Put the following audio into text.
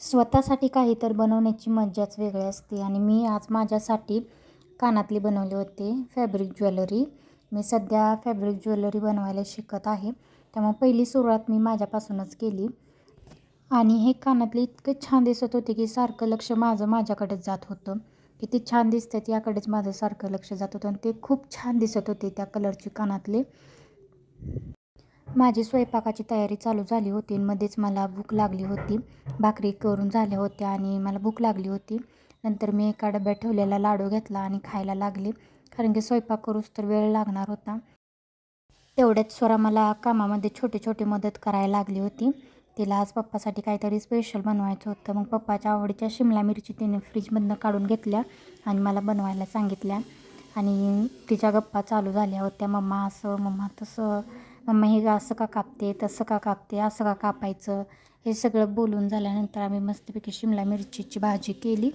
स्वतःसाठी काही तर बनवण्याची मज्जाच वेगळी असते. आणि मी आज माझ्यासाठी कानातली बनवले होते फॅब्रिक ज्वेलरी. मी सध्या फॅब्रिक ज्वेलरी बनवायला शिकत आहे. त्यामुळे पहिली सुरुवात मी माझ्यापासूनच केली. आणि हे कानातले इतके छान दिसत होते की सारखं लक्ष माझं माझ्याकडेच जात होतं. किती छान दिसतात याकडेच माझं सारखं लक्ष जात होतं. आणि ते खूप छान दिसत होते त्या कलरचे कानातले. माझी स्वयंपाकाची तयारी चालू झाली होती मध्येच मला भूक लागली होती. भाकरी करून झाल्या होत्या आणि मला भूक लागली होती. नंतर मी एका डब्यात ठेवलेला लाडू घेतला आणि खायला लागले. कारण की स्वयंपाक करूच तर वेळ लागणार होता. तेवढ्याच स्वरा मला कामामध्ये छोटे छोटे मदत करायला लागली होती. तिला आज पप्पासाठी काहीतरी स्पेशल बनवायचं होतं. मग पप्पाच्या आवडीच्या शिमला मिरची तिने फ्रीजमधनं काढून घेतल्या आणि मला बनवायला सांगितल्या. आणि तिच्या गप्पा चालू झाल्या होत्या. मम्मा असं मम्मा तसं. मम्मा हे असं का कापते तसं का कापते असं का कापायचं? हे सगळं बोलून झाल्यानंतर आम्ही मस्तपैकी शिमला मिरचीची भाजी केली.